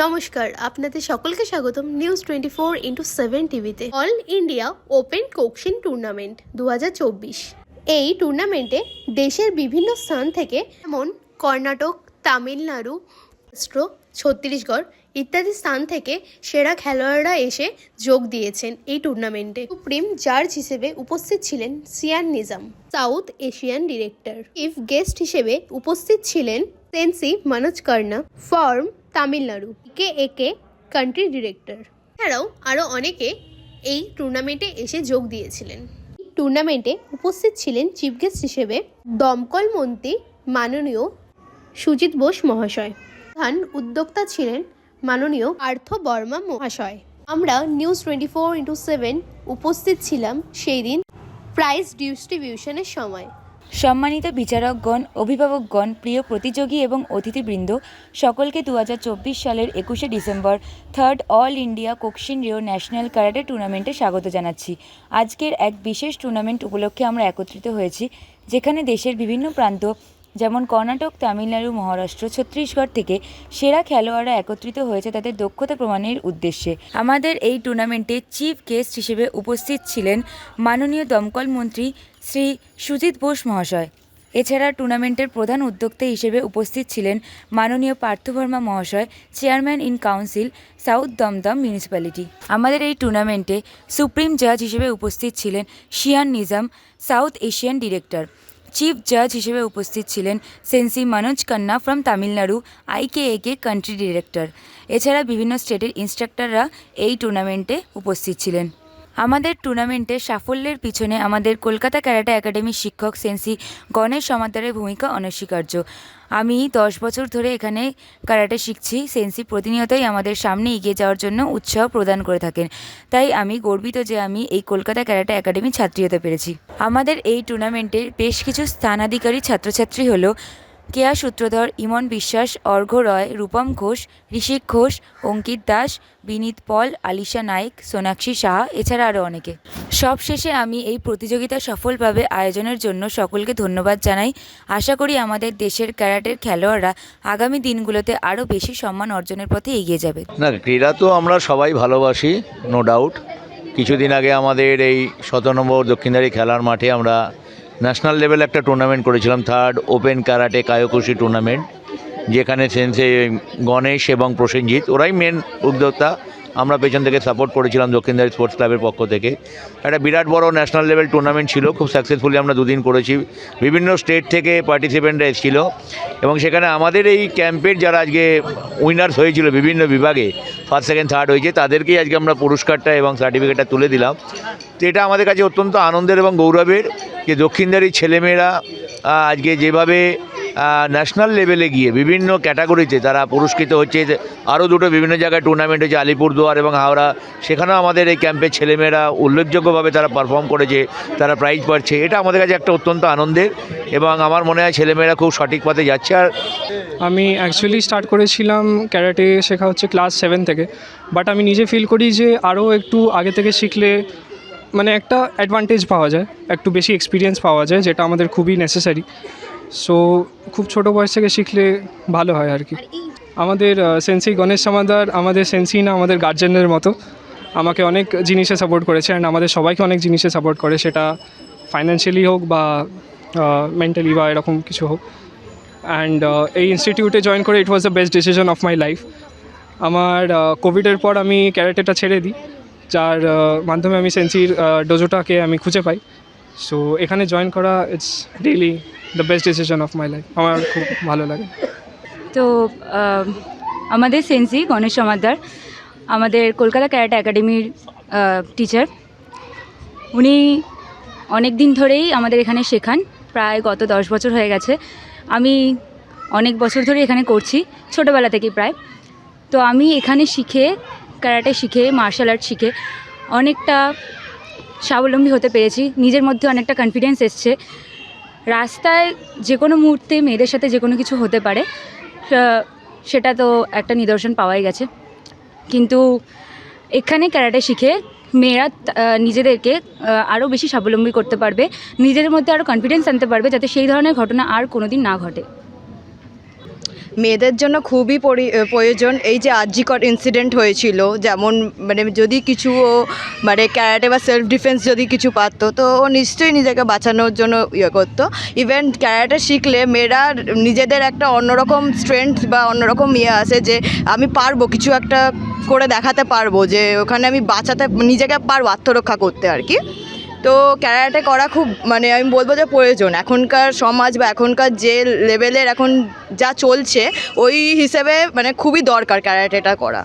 নমস্কার, আপনাদের সকলকে স্বাগতম news twenty four into seven টিভিতে। All India open Kyokushin tournament দু হাজার চব্বিশ। এই টুর্নামেন্টে দেশের বিভিন্ন স্থান থেকে যেমন কর্ণাটক, তামিলনাড়ু মহারাষ্ট্র ছত্তিশগড় ইত্যাদি স্থান থেকে সেরা খেলোয়াড়রা এসে যোগ দিয়েছেন এই টুর্নামেন্টে সুপ্রিম জাজ হিসেবে উপস্থিত ছিলেন Shihan Nizam, South Asian director. Chief guest হিসেবে উপস্থিত ছিলেন sensei Manoj Karna. From Tamil Nadu K AK country director এছাড়াও আরও অনেকে এই টুর্নামেন্টে এসে যোগ দিয়েছিলেন। টুর্নামেন্টে উপস্থিত ছিলেন চিফ গেস্ট হিসেবে দমকল মন্ত্রী মাননীয় সুজিত বোস মহাশয়। প্রধান উদ্যোক্তা ছিলেন মাননীয় আর্থ বর্মা মহাশয়। আমরা news twenty four into seven উপস্থিত ছিলাম সেই দিন প্রাইজ ডিস্ট্রিবিউশনের সময়। সম্মানিত বিচারকগণ, অভিভাবকগণ, প্রিয় প্রতিযোগী এবং অতিথিবৃন্দ, সকলকে দু হাজার চব্বিশ সালের একুশে December third all India Kyokushin Rio national karate টুর্নামেন্টে স্বাগত জানাচ্ছি। আজকের এক বিশেষ টুর্নামেন্ট উপলক্ষে আমরা একত্রিত হয়েছি, যেখানে দেশের বিভিন্ন প্রান্ত যেমন কর্ণাটক, তামিলনাড়ু, মহারাষ্ট্র, ছত্তিশগড় থেকে সেরা খেলোয়াড়রা একত্রিত হয়েছে তাদের দক্ষতা প্রমাণের উদ্দেশ্যে। আমাদের এই টুর্নামেন্টে চিফ গেস্ট হিসেবে উপস্থিত ছিলেন মাননীয় দমকল মন্ত্রী শ্রী সুজিত বোস মহাশয়। এছাড়া টুর্নামেন্টের প্রধান উদ্যোক্তা হিসেবে উপস্থিত ছিলেন মাননীয় পার্থবর্মা মহাশয়, chairman in council, south Dum Dum municipality. আমাদের এই টুর্নামেন্টে সুপ্রিম জাজ হিসেবে উপস্থিত ছিলেন Shihan Nizam, South Asian director. Chief জাজ হিসেবে উপস্থিত ছিলেন sensei Manoj Kanna from Tamil Nadu IKAK country director এছাড়া বিভিন্ন স্টেটের ইনস্ট্রাক্টররা এই টুর্নামেন্টে উপস্থিত ছিলেন। আমাদের টুর্নামেন্টে সাফল্যের পিছনে আমাদের কলকাতা ক্যারাটে একাডেমির শিক্ষক সেন্সি গণেশ সমাদারের ভূমিকা অনস্বীকার্য। আমি দশ বছর ধরে এখানে ক্যারাটে শিখছি। সেন্সি প্রতিনিয়তই আমাদের সামনে এগিয়ে যাওয়ার জন্য উৎসাহ প্রদান করে থাকেন। তাই আমি গর্বিত যে আমি এই কলকাতা ক্যারাটে একাডেমির ছাত্রী হতে পেরেছি। আমাদের এই টুর্নামেন্টের বেশ কিছু স্থানাধিকারী ছাত্রছাত্রী হলো কেয়া সূত্রধর, ইমন বিশ্বাস, অর্ঘ্য রয়, রূপম ঘোষ, ঋষিক ঘোষ, অঙ্কিত দাস, বিনীত পল, আলিশা নাইক, সোনাক্ষী সাহা এছাড়া আরও অনেকে। সবশেষে আমি এই প্রতিযোগিতা সফলভাবে আয়োজনের জন্য সকলকে ধন্যবাদ জানাই। আশা করি আমাদের দেশের ক্যারাটের খেলোয়াড়রা আগামী দিনগুলোতে আরও বেশি সম্মান অর্জনের পথে এগিয়ে যাবে। না, ক্রীড়া তো আমরা সবাই ভালোবাসি নো ডাউট কিছুদিন আগে আমাদের এই শত নম্বর দক্ষিণদারি খেলার মাঠে আমরা ন্যাশনাল লেভেল একটা টুর্নামেন্ট করেছিলাম third open karate Kyokushin tournament যেখানে সেন্সে গণেশ এবং প্রসেনজিৎ, ওরাই মেন উদ্যোক্তা। আমরা পেছন থেকে সাপোর্ট করেছিলাম দক্ষিণদারি স্পোর্টস ক্লাবের পক্ষ থেকে। একটা বিরাট বড় ন্যাশনাল লেভেল টুর্নামেন্ট ছিল, খুব সাকসেসফুলি আমরা দুদিন করেছি। বিভিন্ন স্টেট থেকে পার্টিসিপেন্টরা এসেছিল এবং সেখানে আমাদের এই ক্যাম্পের যারা আজকে উইনার্স হয়েছিল বিভিন্ন বিভাগে ফার্স্ট সেকেন্ড থার্ড হয়েছে, তাদেরকেই আজকে আমরা পুরস্কারটা এবং সার্টিফিকেটটা তুলে দিলাম। তো এটা আমাদের কাছে অত্যন্ত আনন্দের এবং গৌরবের যে দক্ষিণদারি ছেলেমেয়েরা আজকে যেভাবে ন্যাশনাল লেভেলে গিয়ে বিভিন্ন ক্যাটাগরিতে তারা পুরস্কৃত হচ্ছে আরও দুটো বিভিন্ন জায়গায় টুর্নামেন্ট হচ্ছে আলিপুরদুয়ার এবং হাওড়া, সেখানেও আমাদের এই ক্যাম্পের ছেলেমেয়েরা উল্লেখযোগ্যভাবে তারা পারফর্ম করেছে, তারা প্রাইজ পাচ্ছে। এটা আমাদের কাছে একটা অত্যন্ত আনন্দের এবং আমার মনে হয় ছেলেমেয়েরা খুব সঠিক পথে যাচ্ছে। আর আমি অ্যাকচুয়ালি স্টার্ট করেছিলাম ক্যারাটে শেখা হচ্ছে ক্লাস সেভেন থেকে বাট আমি নিজে ফিল করি যে আরও একটু আগে থেকে শিখলে মানে একটা অ্যাডভান্টেজ পাওয়া যায় একটু বেশি এক্সপিরিয়েন্স পাওয়া যায় যেটা আমাদের খুবই নেসেসারি সো খুব ছোট বয়স থেকে শিখলে ভালো হয় আর কি। আমাদের সেন্সি গণেশ সমাদার আমাদের সেন্সি না আমাদের গার্জেনের মতো। আমাকে অনেক জিনিসে সাপোর্ট করেছে অ্যান্ড আমাদের সবাইকে অনেক জিনিসে সাপোর্ট করে সেটা ফাইন্যান্সিয়ালি হোক বা মেন্টালি বা এরকম কিছু হোক। অ্যান্ড এই ইনস্টিটিউটে জয়েন করে it was the best decision of my life আমার কোভিডের পর আমি ক্যারেটেটা ছেড়ে দিই। যার মাধ্যমে আমি সেন্সির ডোজোটাকে আমি খুঁজে পাই। সো এখানে জয়েন করা it's really the best decision of my life আমার খুব ভালো লাগে। তো আমাদের সেন্সি গণেশ সমাদ্দার আমাদের কলকাতা ক্যারাটে একাডেমির টিচার উনি অনেক দিন ধরেই আমাদের এখানে শেখান, প্রায় গত দশ বছর হয়ে গেছে। আমি অনেক বছর ধরে এখানে করছি, ছোটোবেলা থেকেই প্রায়। তো আমি এখানে শিখে ক্যারাটে শিখে মার্শাল আর্ট শিখে অনেকটা স্বাবলম্বী হতে পেরেছি। নিজের মধ্যে অনেকটা কনফিডেন্স এসছে। রাস্তায় যে কোনো মুহূর্তে মেয়েদের সাথে যে কোনো কিছু হতে পারে সেটা তো একটা নিদর্শন পাওয়াই গেছে। কিন্তু এখানে ক্যারাটে শিখে মেয়েরা নিজেদেরকে আরও বেশি স্বাবলম্বী করতে পারবে। নিজেদের মধ্যে আরও কনফিডেন্স আনতে পারবে যাতে সেই ধরনের ঘটনা আর কোনো দিন না ঘটে। মেয়েদের জন্য খুবই পরি- প্রয়োজন এই যে আর্জিকর ইনসিডেন্ট হয়েছিল, যেমন মানে যদি কিছু ও মানে ক্যারাটে বা সেলফ ডিফেন্স যদি কিছু পারতো, তো ও নিশ্চয়ই নিজেকে বাঁচানোর জন্য ইয়ে করতো। ইভেন ক্যারাটে শিখলে মেয়েরা নিজেদের একটা অন্যরকম স্ট্রেংথ বা অন্যরকম ইয়ে আছে যে আমি পারব, কিছু একটা করে দেখাতে পারব যে ওখানে আমি বাঁচাতে, নিজেকে পারব, আত্মরক্ষা করতে আর কি। তো ক্যারাটে করা খুব মানে আমি বলব যে প্রয়োজন। এখনকার সমাজ বা এখনকার যে লেভেলের এখন যা চলছে, ওই হিসেবে মানে খুবই দরকার ক্যারাটেটা করা।